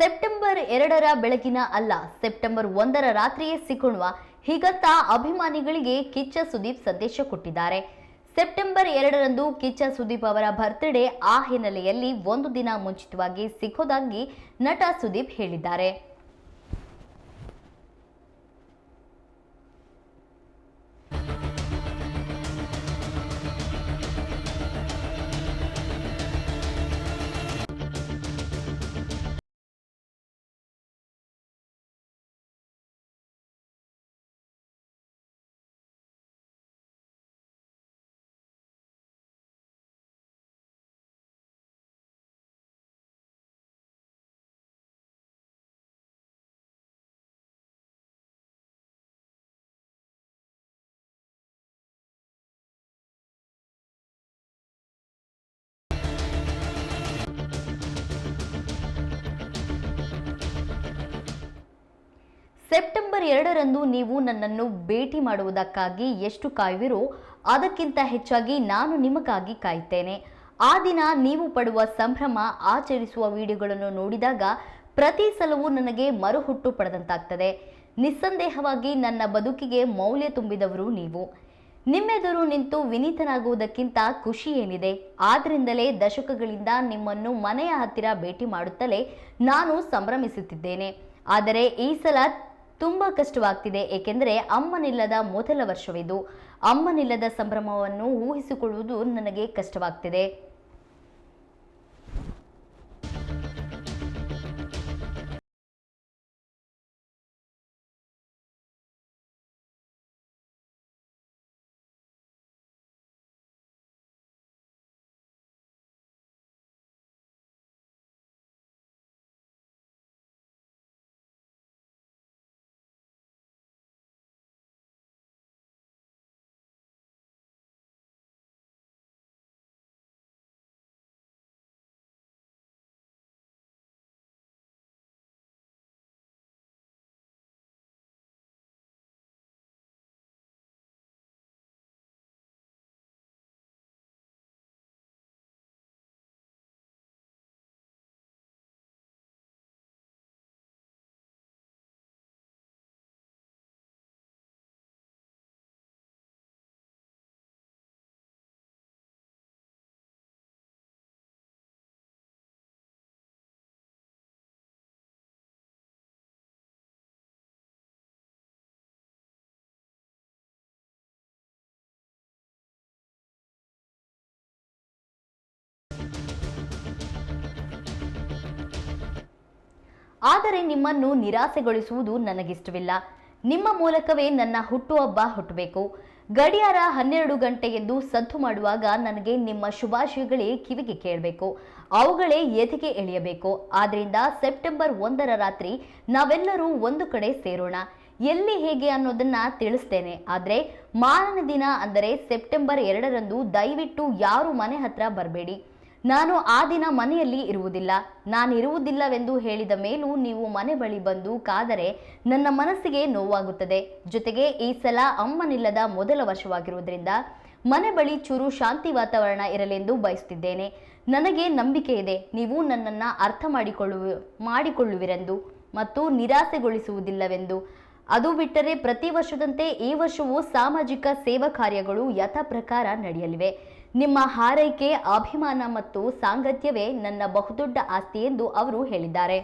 September ಎರಡರ ಬೆಳಗಿನ ಅಲ್ಲ. ಸೆಪ್ಟೆಂಬರ್ ಒಂದರ ರಾತ್ರಿಯೇ ಸಿಕ್ಕುಣುವ ಹೀಗಂತ ಅಭಿಮಾನಿಗಳಿಗೆ ಕಿಚ್ಚ ಸುದೀಪ್ ಸಂದೇಶ ಕೊಟ್ಟಿದ್ದಾರೆ. ಸೆಪ್ಟೆಂಬರ್ ಎರಡರಂದು ಕಿಚ್ಚ ಸುದೀಪ್ ಅವರ ಬರ್ತ್ಡೇ ಆ ಹಿನ್ನೆಲೆಯಲ್ಲಿ ಒಂದು ದಿನ ಮುಂಚಿತವಾಗಿ ಸಿಕ್ಕೋದಾಗಿ ನಟ ಸುದೀಪ್ ಹೇಳಿದ್ದಾರೆ. ಸೆಪ್ಟೆಂಬರ್ ಎರಡರಂದು ನೀವು ನನ್ನನ್ನು ಭೇಟಿ ಮಾಡುವುದಕ್ಕಾಗಿ ಎಷ್ಟು ಕಾಯುವಿರೋ ಅದಕ್ಕಿಂತ ಹೆಚ್ಚಾಗಿ ನಾನು ನಿಮಗಾಗಿ ಕಾಯುತ್ತೇನೆ. ಆ ದಿನ ನೀವು ಪಡುವ ಸಂಭ್ರಮ, ಆಚರಿಸುವ ವಿಡಿಯೋಗಳನ್ನು ನೋಡಿದಾಗ ಪ್ರತಿ ಸಲವೂ ನನಗೆ ಮರುಹುಟ್ಟು ಪಡೆದಂತಾಗ್ತದೆ. ನಿಸ್ಸಂದೇಹವಾಗಿ ನನ್ನ ಬದುಕಿಗೆ ಮೌಲ್ಯ ತುಂಬಿದವರು ನೀವು. ನಿಮ್ಮೆದುರು ನಿಂತು ವಿನೀತನಾಗುವುದಕ್ಕಿಂತ ಖುಷಿ ಏನಿದೆ? ಆದ್ರಿಂದಲೇ ದಶಕಗಳಿಂದ ನಿಮ್ಮನ್ನು ಮನೆಯ ಹತ್ತಿರ ಭೇಟಿ ಮಾಡುತ್ತಲೇ ನಾನು ಸಂಭ್ರಮಿಸುತ್ತಿದ್ದೇನೆ. ಆದರೆ ಈ ಸಲ ತುಂಬ ಕಷ್ಟವಾಗ್ತಿದೆ ಏಕೆಂದರೆ ಅಮ್ಮನಿಲ್ಲದ ಮೊದಲ ವರ್ಷವಿದು. ಅಮ್ಮನಿಲ್ಲದ ಸಂಭ್ರಮವನ್ನು ಊಹಿಸಿಕೊಳ್ಳುವುದು ನನಗೆ ಕಷ್ಟವಾಗ್ತಿದೆ. ಆದರೆ ನಿಮ್ಮನ್ನು ನಿರಾಸೆಗೊಳಿಸುವುದು ನನಗಿಷ್ಟವಿಲ್ಲ. ನಿಮ್ಮ ಮೂಲಕವೇ ನನ್ನ ಹುಟ್ಟುಹಬ್ಬ ಹುಟ್ಟಬೇಕು. ಗಡಿಯಾರ ಹನ್ನೆರಡು ಗಂಟೆ ಎಂದು ಸದ್ದು ಮಾಡುವಾಗ ನನಗೆ ನಿಮ್ಮ ಶುಭಾಶಯಗಳೇ ಕಿವಿಗೆ ಕೇಳಬೇಕು. ಅವುಗಳೇ ಎದೆಗೆ ಎಳೆಯಬೇಕು. ಆದ್ರಿಂದ ಸೆಪ್ಟೆಂಬರ್ ಒಂದರ ರಾತ್ರಿ ನಾವೆಲ್ಲರೂ ಒಂದು ಕಡೆ ಸೇರೋಣ. ಎಲ್ಲಿ ಹೇಗೆ ಅನ್ನೋದನ್ನ ತಿಳಿಸ್ತೇನೆ. ಆದರೆ ಮಾರನ ದಿನ ಅಂದರೆ ಸೆಪ್ಟೆಂಬರ್ ಎರಡರಂದು ದಯವಿಟ್ಟು ಯಾರು ಮನೆ ಹತ್ರ ಬರಬೇಡಿ. ನಾನು ಆ ದಿನ ಮನೆಯಲ್ಲಿ ಇರುವುದಿಲ್ಲ. ನಾನಿರುವುದಿಲ್ಲವೆಂದು ಹೇಳಿದ ಮೇಲೂ ನೀವು ಮನೆ ಬಳಿ ಬಂದು ಕಾದರೆ ನನ್ನ ಮನಸ್ಸಿಗೆ ನೋವಾಗುತ್ತದೆ. ಜೊತೆಗೆ ಈ ಸಲ ಅಮ್ಮನಿಲ್ಲದ ಮೊದಲ ವರ್ಷವಾಗಿರುವುದರಿಂದ ಮನೆ ಬಳಿ ಚೂರು ಶಾಂತಿ ವಾತಾವರಣ ಇರಲೆಂದು ಬಯಸುತ್ತಿದ್ದೇನೆ. ನನಗೆ ನಂಬಿಕೆ ಇದೆ. ನೀವು ನನ್ನನ್ನು ಅರ್ಥ ಮಾಡಿಕೊಳ್ಳುವ ಮಾಡಿಕೊಳ್ಳುವಿರೆಂದು ಮತ್ತು ನಿರಾಸೆಗೊಳಿಸುವುದಿಲ್ಲವೆಂದು. ಅದು ಬಿಟ್ಟರೆ ಪ್ರತಿ ವರ್ಷದಂತೆ ಈ ವರ್ಷವೂ ಸಾಮಾಜಿಕ ಸೇವಾ ಕಾರ್ಯಗಳು ಯಥಾ ಪ್ರಕಾರ ನಡೆಯಲಿವೆ. ನಿಮ್ಮ ಹಾರೈಕೆ ಅಭಿಮಾನ ಮತ್ತು ಸಾಂಗತ್ಯವೇ ನನ್ನ ಬಹುದೊಡ್ಡ ಆಸ್ತಿ ಎಂದು ಅವರು ಹೇಳಿದ್ದಾರೆ.